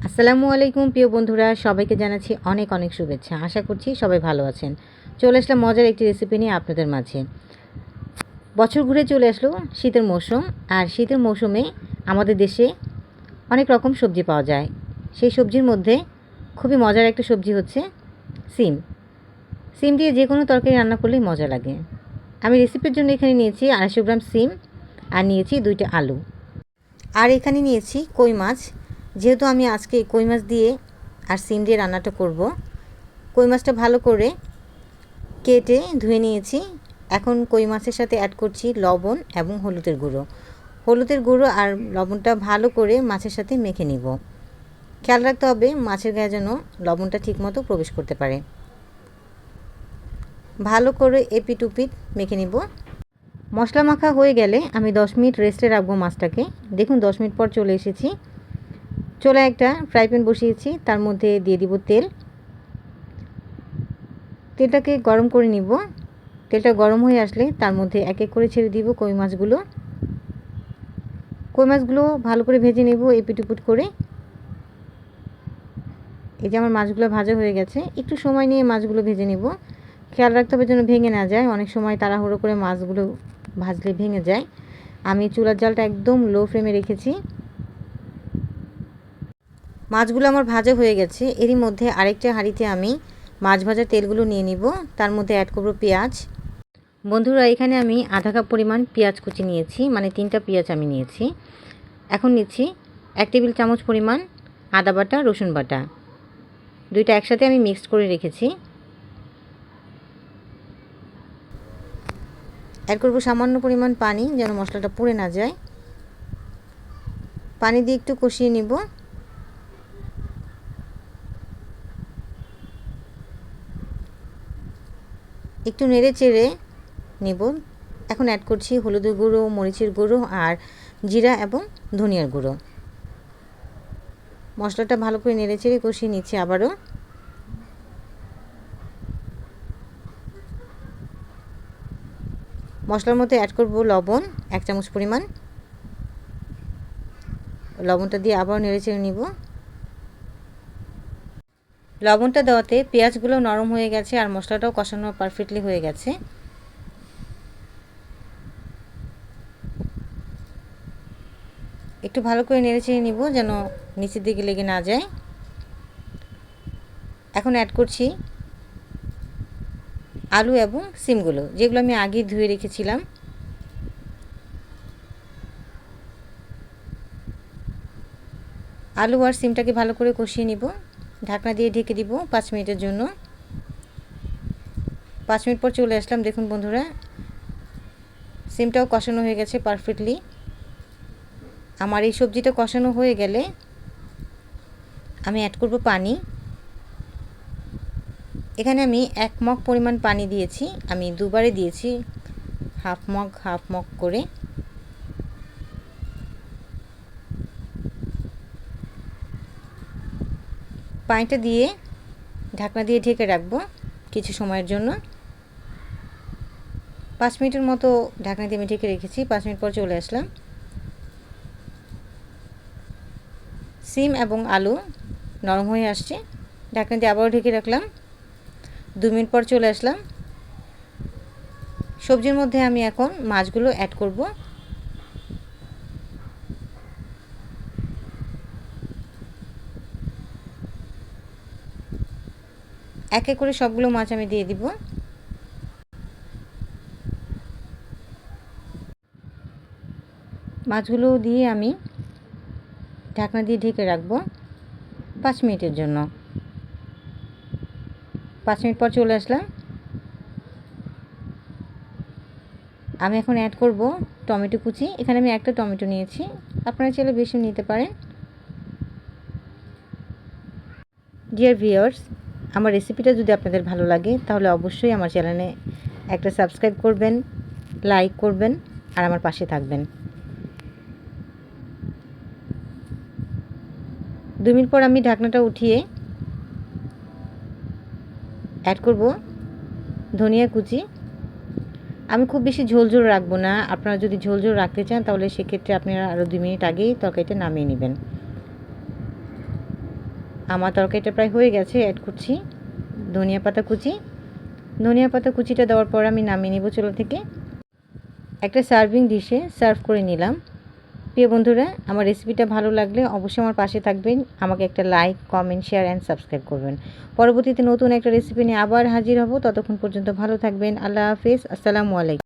আসসালামু আলাইকুম, প্রিয় বন্ধুরা। সবাইকে জানাচ্ছি অনেক অনেক শুভেচ্ছা। আশা করছি সবাই ভালো আছেন। চলে আসলাম মজার একটি রেসিপি নিয়ে আপনাদের মাঝে। বছর ঘুরে চলে আসলো শীতের মৌসুম, আর শীতের মৌসুমে আমাদের দেশে অনেক রকম সবজি পাওয়া যায়। সেই সবজির মধ্যে খুবই মজার একটা সবজি হচ্ছে সিম। সিম দিয়ে যে কোনো তরকারি রান্না করলেই মজা লাগে। আমি রেসিপির জন্য এখানে নিয়েছি আড়াইশো গ্রাম সিম আর নিয়েছি দুইটা আলু। আর এখানে নিয়েছি কই মাছ যেহেতু আমি আজকে কই মাছ দিয়ে আর সিম দিয়ে রান্নাটা করব, কই মাছটা ভালো করে কেটে ধুয়ে নিয়েছি। এখন কই মাছের সাথে অ্যাড করছি লবণ এবং হলুদের গুঁড়ো। হলুদের গুঁড়ো আর লবণটা ভালো করে মাছের সাথে মেখে নিব। খেয়াল রাখতে হবে মাছের গায়ে যেন লবণটা ঠিকমতো প্রবেশ করতে পারে। ভালো করে এপিট উপিট মেখে নিব। মশলা মাখা হয়ে গেলে আমি দশ মিনিট রেস্টে রাখব মাছটাকে। দেখুন দশ মিনিট পর চলে এসেছি। চলে একটা ফ্রাই প্যান বসিয়েছি, তার মধ্যে দিয়ে দিব তেল। তেলটাকে গরম করে নিব। তেলটা গরম হয়ে আসলে তার মধ্যে এক এক করে ছেড়ে দিব কই মাছগুলো। কই মাছগুলো ভালো করে ভেজে নেব এপিটুপুট করে। এই যে আমার মাছগুলো ভাজা হয়ে গেছে, একটু সময় নিয়ে মাছগুলো ভেজে নেব। খেয়াল রাখতে হবে যেন ভেঙে না যায়, অনেক সময় তাড়াহুড়ো করে মাছগুলো ভাজলে ভেঙে যায়। আমি চুলার জালটা একদম লো ফ্লেমে রেখেছি। মাছগুলো আমার ভাজা হয়ে গেছে। এরই মধ্যে আরেকটা হাঁড়িতে আমি মাছ ভাজার তেলগুলো নিয়ে নিব। তার মধ্যে অ্যাড করব পেঁয়াজ। বন্ধুরা, এখানে আমি আধা কাপ পরিমাণ পেঁয়াজ কুচি নিয়েছি মানে তিনটা পেঁয়াজ আমি নিয়েছি। এখন নিচ্ছি এক টেবিল চামচ পরিমাণ আদা বাটা, রসুন বাটা। দুইটা একসাথে আমি মিক্সড করে রেখেছি। অ্যাড করব সামান্য পরিমাণ পানি, যেন মশলাটা পুড়ে না যায়। পানি দিয়ে একটু কষিয়ে নিব। একটু নেড়ে চেড়ে নেব। এখন অ্যাড করছি হলুদের গুঁড়ো, মরিচের গুঁড়ো আর জিরা এবং ধনিয়ার গুঁড়ো। মশলাটা ভালো করে নেড়ে চেড়ে কষিয়ে নিচ্ছি আবারও। মশলার মধ্যে অ্যাড করব লবণ, এক চামচ পরিমাণ। লবণটা দিয়ে আবার নেড়ে চেড়ে নিব। লবণটা দেওয়াতে পেঁয়াজগুলো নরম হয়ে গেছে আর মশলাটাও কষানো পারফেক্টলি হয়ে গেছে। একটু ভালো করে নেড়ে চেড়ে নিব যেন নিচের দিকে লেগে না যায়। এখন অ্যাড করছি আলু এবং সিমগুলো, যেগুলো আমি আগে ধুয়ে রেখেছিলাম। আলু আর সিমটাকে ভালো করে কষিয়ে নিব। ঢাকনা দিয়ে ঢেকে দিব পাঁচ মিনিটের জন্য। পাঁচ মিনিট পর চলে আসলাম, দেখুন বন্ধুরা। সিমটাও কষানো হয়ে গেছে পারফেক্টলি। আমার এই সবজিটা কষানো হয়ে গেলে আমি অ্যাড করব পানি। এখানে আমি এক মগ পরিমাণ পানি দিয়েছি, আমি দুবারে দিয়েছি। হাফ মগ হাফ মগ করে। পানিটা দিয়ে ঢাকনা দিয়ে ঢেকে রাখব কিছু সময়ের জন্য। পাঁচ মিনিটের মতো ঢাকনা দিয়ে আমি ঢেকে রেখেছি, পাঁচ মিনিট পর চলে আসলাম। সিম এবং আলু নরম হয়ে আসছে, ঢাকনা দিয়ে আবারও ঢেকে রাখলাম। দু মিনিট পর চলে আসলাম। সবজির মধ্যে আমি এখন মাছগুলো অ্যাড করব। এক এক করে সবগুলো মাছ আমি দিয়ে দিব। মাছগুলো দিয়ে আমি ঢাকনা দিয়ে ঢেকে রাখব পাঁচ মিনিটের জন্য। পাঁচ মিনিট পর চলে আসলাম। আমি এখন অ্যাড করব টমেটো কুচি। এখানে আমি একটা টমেটো নিয়েছি। আপনারা চাইলে বেশি নিতে পারেন। ডিয়ার ভিওর্স আমার রেসিপিটা যদি আপনাদের ভালো লাগে, তাহলে অবশ্যই আমার চ্যানেলে একটা সাবস্ক্রাইব করবেন লাইক করবেন, আর আমার পাশে থাকবেন। দু মিনিট পর আমি ঢাকনাটা উঠিয়ে অ্যাড করব ধনিয়া কুচি। আমি খুব বেশি ঝোল ঝোল রাখব না। আপনারা যদি ঝোল ঝোল রাখতে চান, তাহলে সেক্ষেত্রে আপনারা আরও দু মিনিট আগেই তরকারিটা নামিয়ে নেবেন। আমার তরকারিটা প্রায় হয়ে গেছে অ্যাড করছি ধনিয়া পাতা কুচি। ধনিয়া পাতা কুচিটা দেওয়ার পর আমি নামিয়ে নেব চুলা থেকে। একটা সার্ভিং ডিশে সার্ভ করে নিলাম। প্রিয় বন্ধুরা, আমার রেসিপিটা ভালো লাগলে অবশ্যই আমার পাশে থাকবেন, আমাকে একটা like comment share and subscribe করবেন। পরবর্তীতে নতুন একটা রেসিপি নিয়ে আবার হাজির হব, ততক্ষণ পর্যন্ত ভালো থাকবেন, আল্লাহ হাফেজ, আসসালামু আলাইকুম।